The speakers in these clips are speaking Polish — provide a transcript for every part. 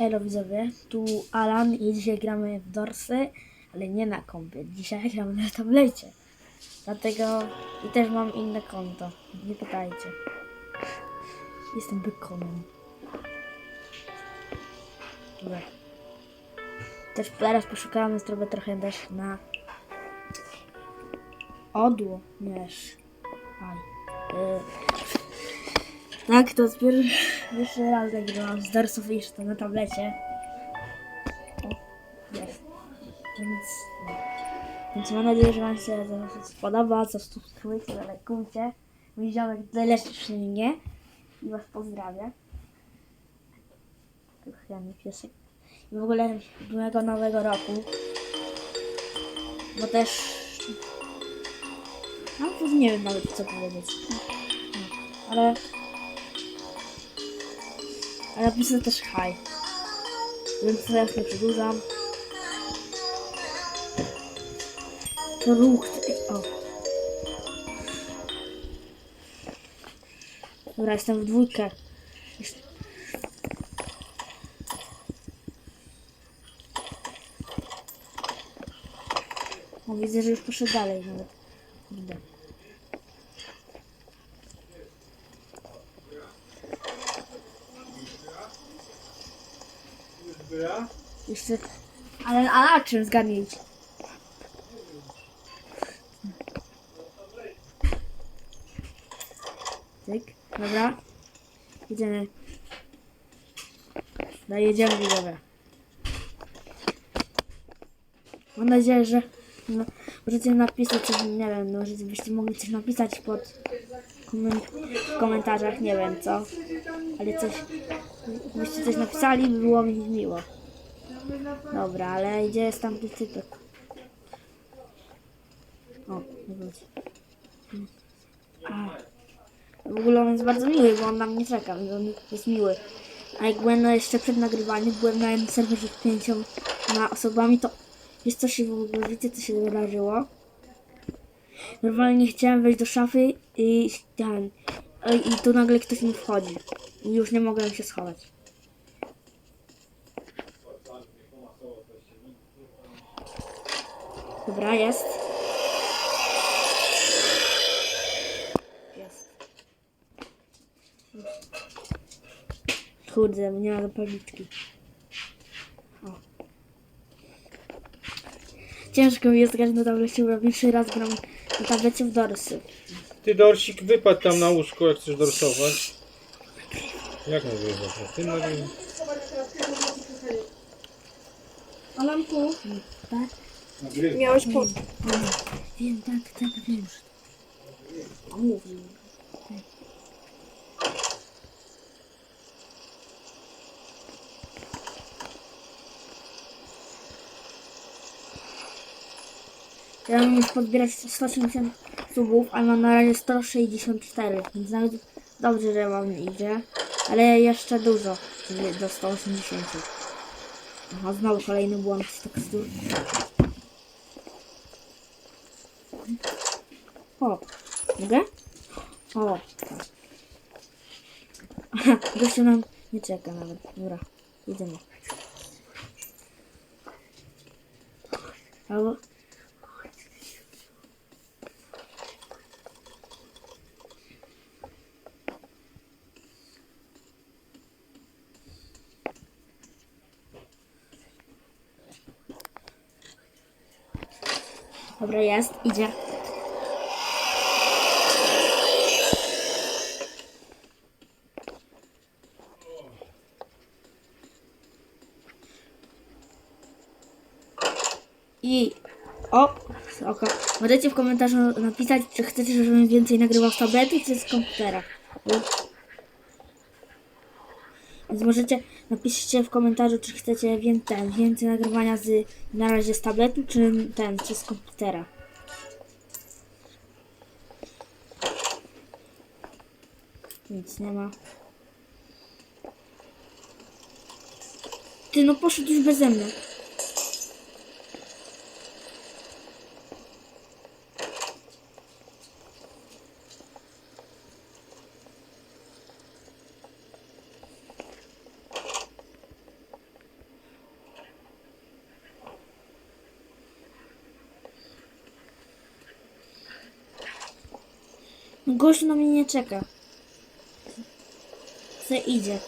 Elo widzowie, tu Alan i dzisiaj gramy w Dorsy, ale nie na kompie. Dzisiaj gramy na tablecie. Dlatego i też mam inne konto. Nie pytajcie. Jestem bekonem. Dobra. Też teraz poszukamy zrobię trochę też na odło. Miesz. Aj. Y, tak, to jest pier- pierwszy raz jak grałam z Dorsów i jeszcze na tablecie. O, jest. Więc. Więc mam nadzieję, że Wam się to spodoba. Zasubskrybujcie, zalekujcie. Mój ziomek najlepszy mnie i Was pozdrawiam. Kochany piesek. I w ogóle miłego nowego roku. Bo też... No nie wiem nawet co powiedzieć. No, ale... Ale napisę też haj. Więc teraz nie przedłużam. To ruch. O. Dobra, jestem w dwójkę. O, widzę, że już poszedł dalej nawet. Kurde. Jeszcze... Ale a na czym zgadnijcie? Tyk, dobra. Idziemy. No jedziemy widzowie. Mam nadzieję, że no, możecie napisać coś, nie wiem, no, możecie byście mogli coś napisać pod w komentarzach, nie wiem co. Ale coś, byście coś napisali, by było mi miło. Dobra, ale gdzie jest tamty typek? O, nie. W ogóle on jest bardzo miły, bo on na mnie czeka, więc on jest miły. A jak byłem jeszcze przed nagrywaniem, byłem na jednym serwerze z pięcioma osobami, to jest coś w ogóle, wiecie co się wydarzyło? Normalnie chciałem wejść do szafy i ten, i tu nagle ktoś mi wchodzi. I już nie mogłem się schować. Dobra, jest. Jest. Kurde, nie ma zapalniczki. O. Ciężko mi jest grać na tablecie, bo pierwszy raz gram na tablecie w Dorsy. Ty Dorsik wypadł tam na łóżko, jak chcesz dorsować. Jak nagrywasz? Na tym nagrywasz? Alanku, Tak? miałeś po... Wiem, tak, tak, wiem. A mówił. Ja mam już podbierać 180 subów, ale mam na razie 164, więc nawet dobrze, że mam idzie. Ale jeszcze dużo do 180. Aha, znowu kolejny błąd z tekstur. O, mogę? O, tak. Aha, nam nie czeka nawet. Dobra, idziemy. Albo... Dobra, jest, idzie. I o, oko. Możecie w komentarzu napisać, czy chcecie, żebym więcej nagrywał z tablety, czy z komputera. Więc możecie napiszcie w komentarzu, czy chcecie więcej, więcej nagrywania z na razie z tabletu, czy ten, czy z komputera. Nic nie ma. Ty no poszedł już beze mnie. Gościu na mnie nie czeka. Se idzie.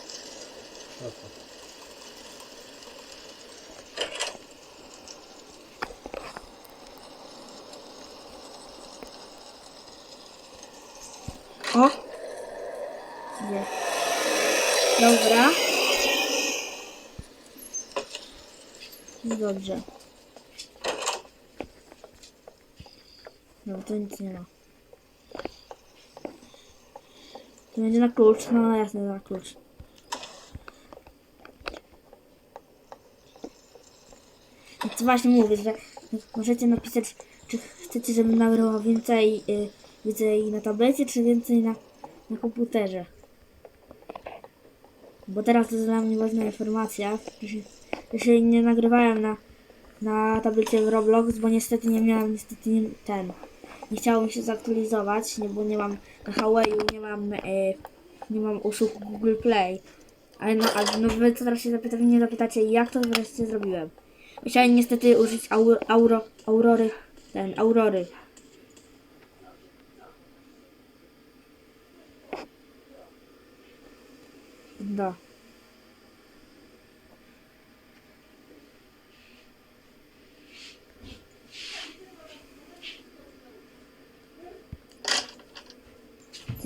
O! Idzie. Dobra. Dobrze. No to nic nie ma. To będzie na klucz? No jasne, na klucz. I co właśnie mówię, że możecie napisać, czy chcecie, żebym nagrała więcej, y, więcej na tablecie, czy więcej na, na komputerze. Bo teraz to jest dla mnie ważna informacja, się nie nagrywałem na, na tablecie w Roblox, bo niestety nie miałem, niestety nie, ten, nie chciało się zaktualizować, nie, bo nie mam Huawei'u, nie mam, e, nie mam usług Google Play. Ale no, ale no wy co teraz się zapytacie, nie zapytacie, jak to wreszcie zrobiłem. Musiałem niestety użyć aur, auro, aurory, ten, aurory. Da.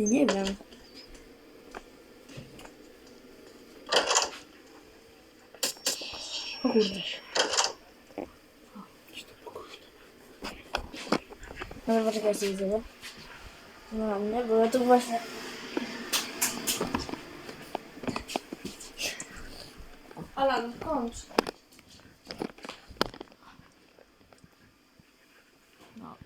Ty nie wiem. O kurde. Dobra, poczekaj, się widzę? No na mnie, bo ja tu właśnie... Alan, kończ. No,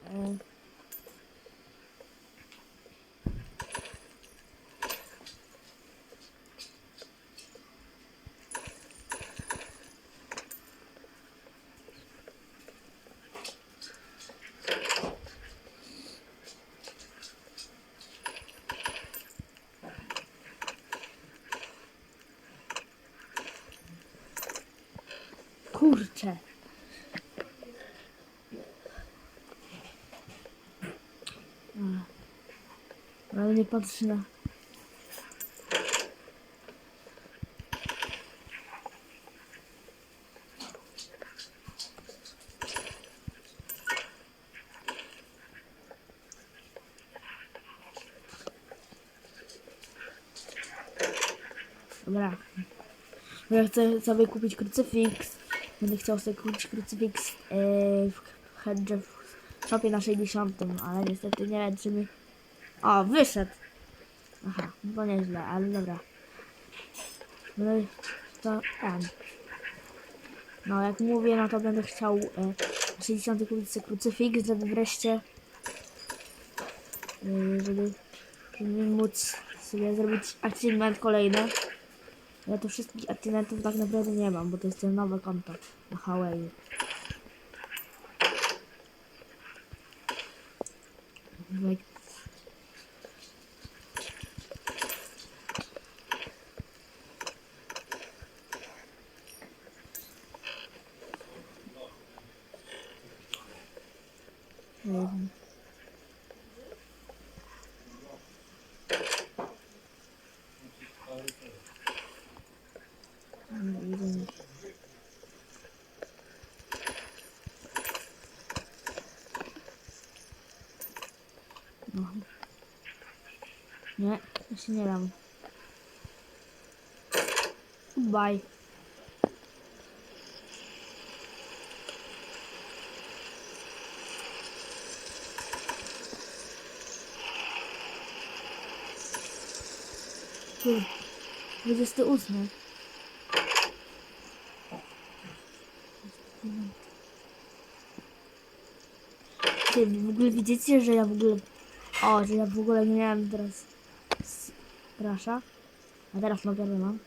Kurczę. Ale nie patrzy na... Dobra. Ja chcę sobie kupić krucyfiks. Będę chciał sobie kupić krucyfiks yy, w Hedge w shopie na 60, ale niestety nie wiem czy mi... O, wyszedł! Aha, to nieźle, ale dobra. No to ten. No jak mówię, no to będę chciał e, na 60 kupić sobie krucyfiks, żeby wreszcie e, żeby, żeby móc sobie zrobić achievement kolejny. Ja tu wszystkich achievementów tak naprawdę nie mam, bo to jest nowe konto na Huawei. Like, Nie, ja się nie dam. Bye. Tu. 28. Ty w ogóle widzicie, że ja w ogóle... O, że ja w ogóle nie miałem teraz... Rasza. A teraz mogę mam.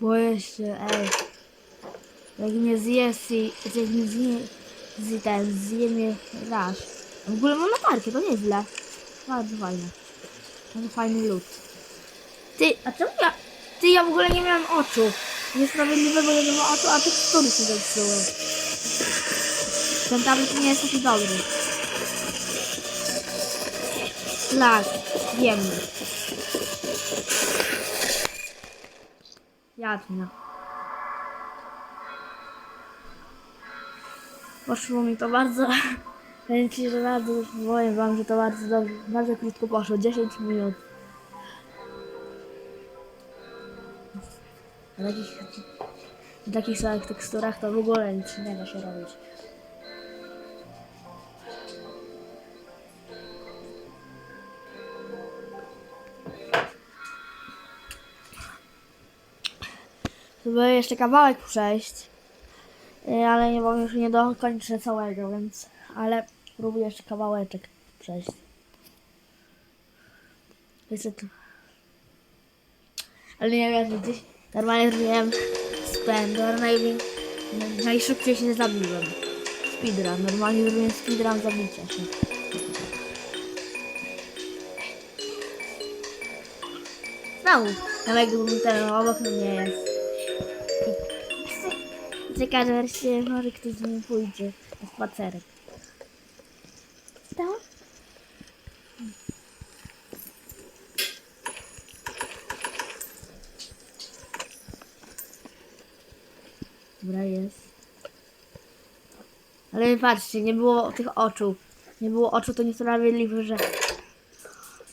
Boję się, ej. Jak mnie zje, si- jak mnie zje, zje ten, zje mnie raż. W ogóle mam latarkę, to nieźle. Bardzo fajne. Bardzo fajny lód. Ty, a czemu ja... Ty, ja w ogóle nie miałem oczu. Niesprawiedliwe, bo nie mam oczu, a tekstury się zepsuły. Ten tablet nie jest taki dobry. Lag, wiemy. Jasne. Poszło mi to bardzo. Powiem ci, że bardzo, powiem wam, że to bardzo dobrze, bardzo krótko poszło, 10 minut. Na takich, na takich samych teksturach to w ogóle nic nie da się robić. Żeby jeszcze kawałek przejść. Y, Ale nie, bo już nie dokończę całego, więc... Ale próbuję jeszcze kawałeczek przejść. Jeszcze tu. Ale nie wiem, gdzieś... Normalnie zrobiłem naj... najszybciej się zabiłem. Speedrun, normalnie zrobiłem speedrun zabicia się. Znowu, nawet gdybym ten obok mnie jest. Czeka, że się może ktoś z nim pójdzie na spacerek. Tak? Dobra, jest. Ale patrzcie, nie było tych oczu. Nie było oczu, to niesprawiedliwe, że...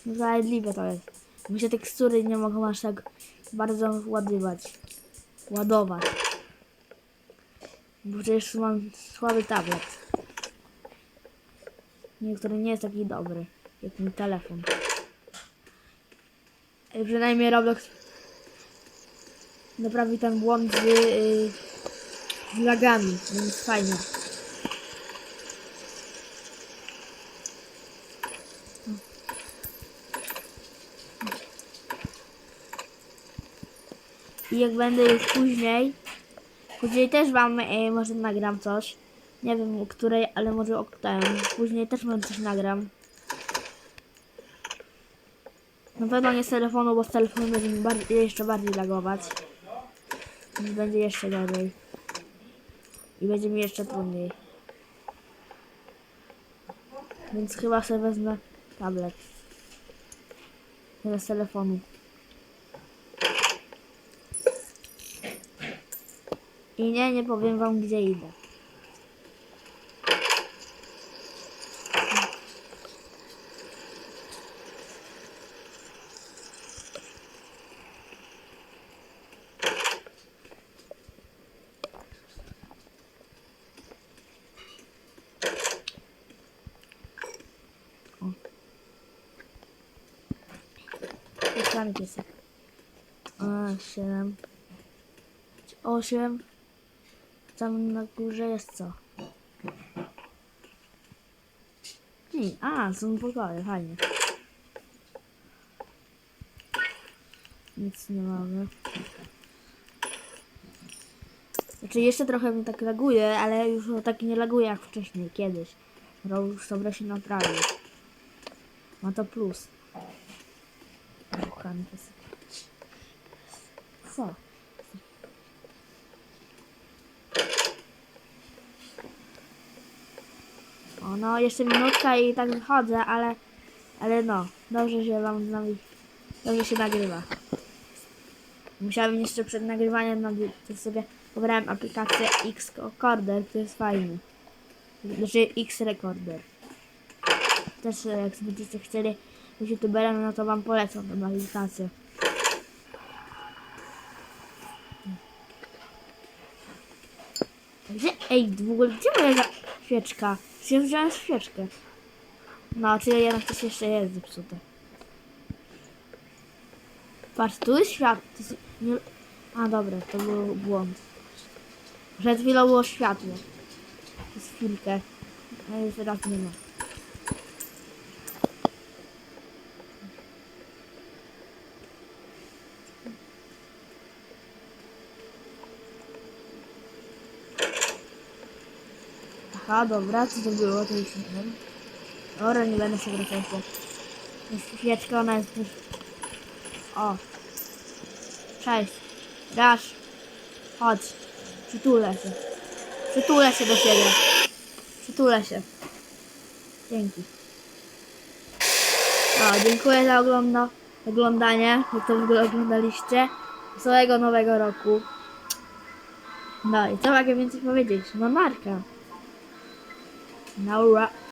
Niesprawiedliwe to jest. Mi się tekstury nie mogą aż tak bardzo ładować. Ładować. Bo przecież mam słaby tablet. Niektóry nie jest taki dobry, jak mój telefon. Ej, Przynajmniej Roblox naprawi ten błąd z, yy, z lagami, więc fajnie. I jak będę już później, później też wam e, może nagram coś. Nie wiem o której, ale może o której. Później też może coś nagram. Na pewno nie z telefonu, bo z telefonu będzie mi bardziej, jeszcze bardziej lagować. Więc będzie jeszcze gorzej. I będzie mi jeszcze trudniej. Więc chyba sobie wezmę tablet. Zamiast telefonu. I nie, nie powiem wam gdzie idę. Ekrany piesek. A, siedem. Osiem. Tam na górze jest co? Nie, a, są pokoje, fajnie. Nic nie mamy. Znaczy jeszcze trochę mi tak laguje, ale już tak nie laguje jak wcześniej, kiedyś. Bo już sobie się naprawił. Ma to plus. Kochany piesek. Co? O, no, jeszcze minutka i tak wychodzę, ale, ale no, dobrze się wam z nami, dobrze się nagrywa. Musiałem jeszcze przed nagrywaniem nagry- to sobie pobrałem aplikację X-Recorder, który jest fajny. Znaczy X-Recorder. Też e, jak będziecie chcieli być youtuberem, no to wam polecam tę aplikację. Gdzie, ej, w ogóle gdzie moja za- świeczka? Ja wziąłem świeczkę? No, czy jednak coś jeszcze jest zepsute. Patrz, tu jest światło. Nie... A dobra, to był błąd. Przed chwilą było światło. Przez chwilkę. A już teraz nie ma. Aha, dobra, co to było, to już nie wiem. Dobra, nie będę się wracał po. Jest ona jest. O. Cześć. Dasz. Chodź. Przytulę się. Przytulę się do siebie. Przytulę się. Dzięki. O, dziękuję za ogląda, oglądanie, jak to w ogóle oglądaliście. Całego nowego roku. No i co mogę więcej powiedzieć? No narka. now wrap